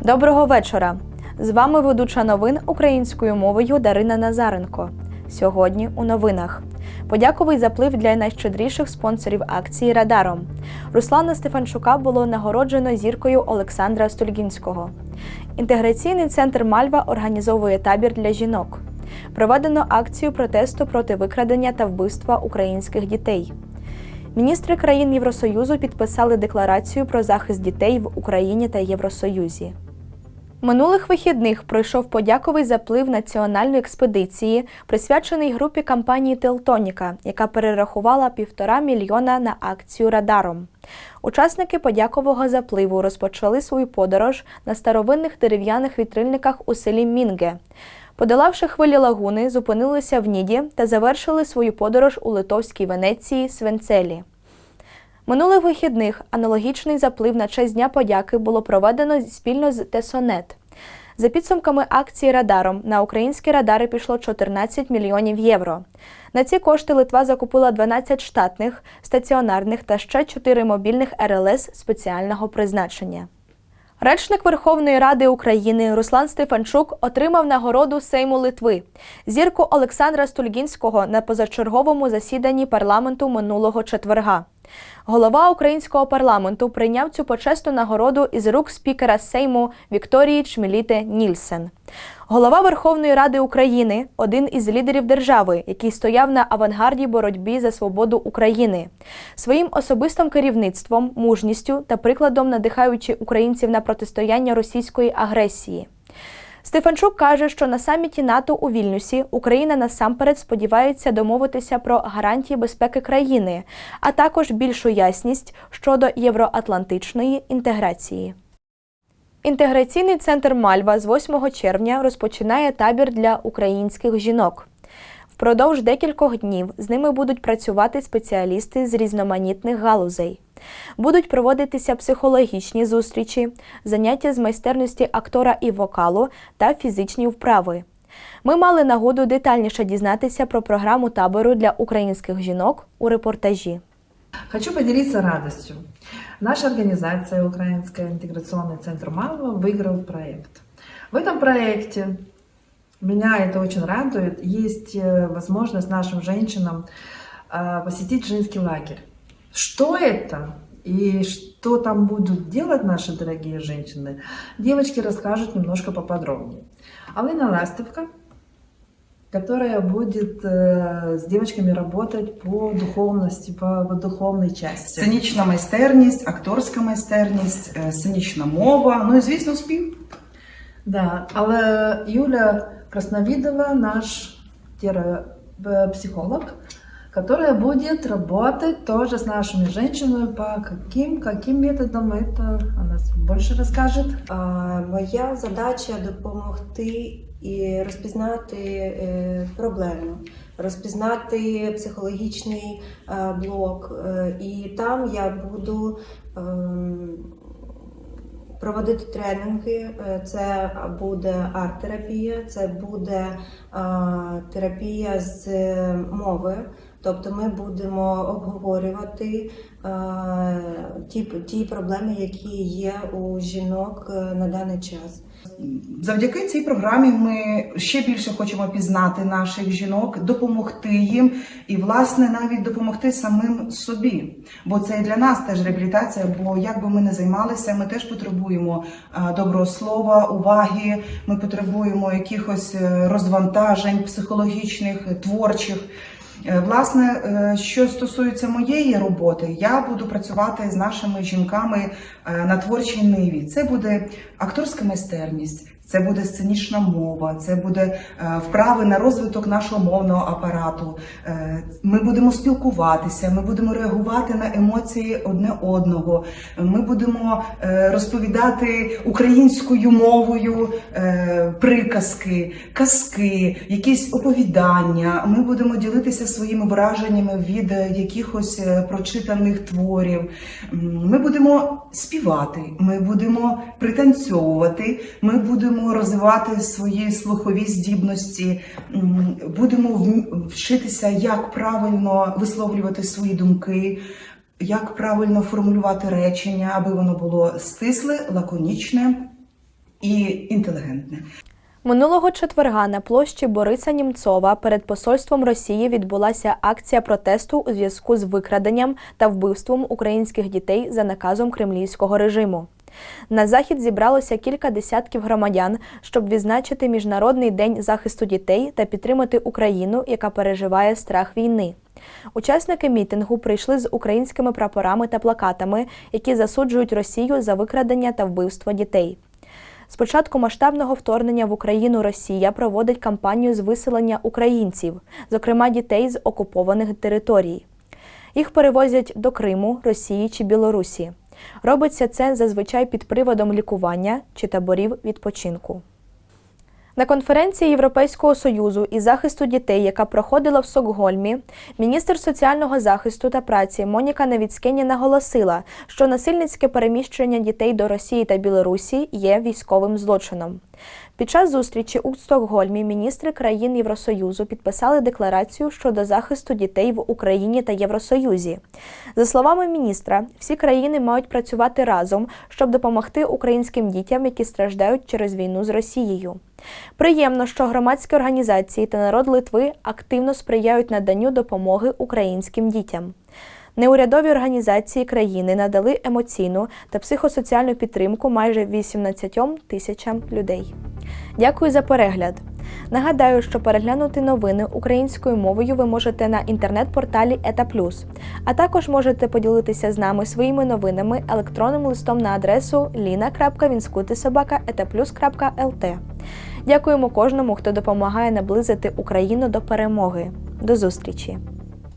Доброго вечора! З вами ведуча новин українською мовою Дарина Назаренко. Сьогодні у новинах. Подяковий заплив для найщедріших спонсорів акції Радаром. Руслана Стефанчука було нагороджено зіркою Олександра Стульгінського. Інтеграційний центр Мальва організовує табір для жінок. Проведено акцію протесту проти викрадення та вбивства українських дітей. Міністри країн Євросоюзу підписали декларацію про захист дітей в Україні та Євросоюзі. Минулих вихідних пройшов подяковий заплив національної експедиції, присвячений групі компанії Телтоніка, яка перерахувала півтора мільйона на акцію Радаром. Учасники подякового запливу розпочали свою подорож на старовинних дерев'яних вітрильниках у селі Мінге. Подолавши хвилі лагуни, зупинилися в Ніді та завершили свою подорож у литовській Венеції Свенцелі. Минулих вихідних аналогічний заплив на честь Дня подяки було проведено спільно з Тесонет. За підсумками акції Радаром на українські радари пішло 14 мільйонів євро. На ці кошти Литва закупила 12 штатних, стаціонарних та ще 4 мобільних РЛС спеціального призначення. Речник Верховної Ради України Руслан Стефанчук отримав нагороду Сейму Литви зірку Олександра Стульгінського на позачерговому засіданні парламенту минулого четверга. Голова українського парламенту прийняв цю почесну нагороду із рук спікера Сейму Вікторії Чміліте Нільсен. Голова Верховної Ради України один із лідерів держави, який стояв на авангарді боротьбі за свободу України. Своїм особистим керівництвом, мужністю та прикладом надихаючи українців на протистояння російської агресії. Стефанчук каже, що на саміті НАТО у Вільнюсі Україна насамперед сподівається домовитися про гарантії безпеки країни, а також більшу ясність щодо євроатлантичної інтеграції. Інтеграційний центр Мальва з 8 червня розпочинає табір для українських жінок. Впродовж декількох днів з ними будуть працювати спеціалісти з різноманітних галузей. Будуть проводитися психологічні зустрічі, заняття з майстерності актора і вокалу та фізичні вправи. Ми мали нагоду детальніше дізнатися про програму табору для українських жінок у репортажі. Хочу поделиться радостью. Наша организация Украинский интеграционный центр Малого выиграл проект. В этом проекте меня это очень радует. Есть э, возможность нашим женщинам э, посетить женский лагерь. Что это и что там будут делать наши дорогие женщины, девочки расскажут немножко поподробнее. Алина Ластовка, которая будет э, с девочками работать по духовности, по, по духовной части. Сценічна майстерність, акторська майстерність, е, сценічна мова, ну і звісно, спів. Да, але Юля Красновидова, наш психолог, Которая будет работать тоже с нашими женщинами по каким, каким методам это она больше расскажет. Моя задача допомогти і розпізнати е, проблему, розпізнати психологічний е, блок. Е, І там я буду проводити тренінги. Це буде арт-терапія, це буде терапія з мови. Тобто ми будемо обговорювати е, ті, ті проблеми, які є у жінок е, на даний час. Завдяки цій програмі ми ще більше хочемо пізнати наших жінок, допомогти їм і, власне, навіть допомогти самим собі. Бо це і для нас теж реабілітація. Бо як би ми не займалися, ми теж потребуємо е, доброго слова, уваги. Ми потребуємо якихось розвантажень психологічних, творчих. Е, Власне, е, що стосується моєї роботи, я буду працювати з нашими жінками е, на творчій ниві. Це буде акторська майстерність, це буде сценічна мова, це буде е, вправи на розвиток нашого мовного апарату. Е, Ми будемо спілкуватися, ми будемо реагувати на емоції одне одного. Ми будемо е, розповідати українською мовою приказки, казки, якісь оповідання. Ми будемо ділитися своїми враженнями від якихось прочитаних творів. Ми будемо співати, ми будемо пританцьовувати, ми будемо розвивати свої слухові здібності, будемо вчитися, як правильно висловлювати свої думки. Як правильно формулювати речення, аби воно було стисле, лаконічне і інтелігентне. Минулого четверга на площі Бориса Німцова перед посольством Росії відбулася акція протесту у зв'язку з викраденням та вбивством українських дітей за наказом кремлівського режиму. На захід зібралося кілька десятків громадян, щоб відзначити Міжнародний день захисту дітей та підтримати Україну, яка переживає страх війни. Учасники мітингу прийшли з українськими прапорами та плакатами, які засуджують Росію за викрадення та вбивство дітей. З початку масштабного вторгнення в Україну Росія проводить кампанію з виселення українців, зокрема дітей з окупованих територій. Їх перевозять до Криму, Росії чи Білорусі. Робиться це зазвичай під приводом лікування чи таборів відпочинку. На конференції Європейського союзу із захисту дітей, яка проходила в Стокгольмі, міністр соціального захисту та праці Моніка Невіцкені наголосила, що насильницьке переміщення дітей до Росії та Білорусі є військовим злочином. Під час зустрічі у Стокгольмі міністри країн Євросоюзу підписали декларацію щодо захисту дітей в Україні та Євросоюзі. За словами міністра, всі країни мають працювати разом, щоб допомогти українським дітям, які страждають через війну з Росією. Приємно, що громадські організації та народ Литви активно сприяють наданню допомоги українським дітям. Неурядові організації країни надали емоційну та психосоціальну підтримку майже 18 тисячам людей. Дякую за перегляд. Нагадаю, що переглянути новини українською мовою ви можете на інтернет-порталі Ета а також можете поділитися з нами своїми новинами електронним листом на адресу lina.vinskutisobaka.etaplus.lt. Дякуємо кожному, хто допомагає наблизити Україну до перемоги. До зустрічі!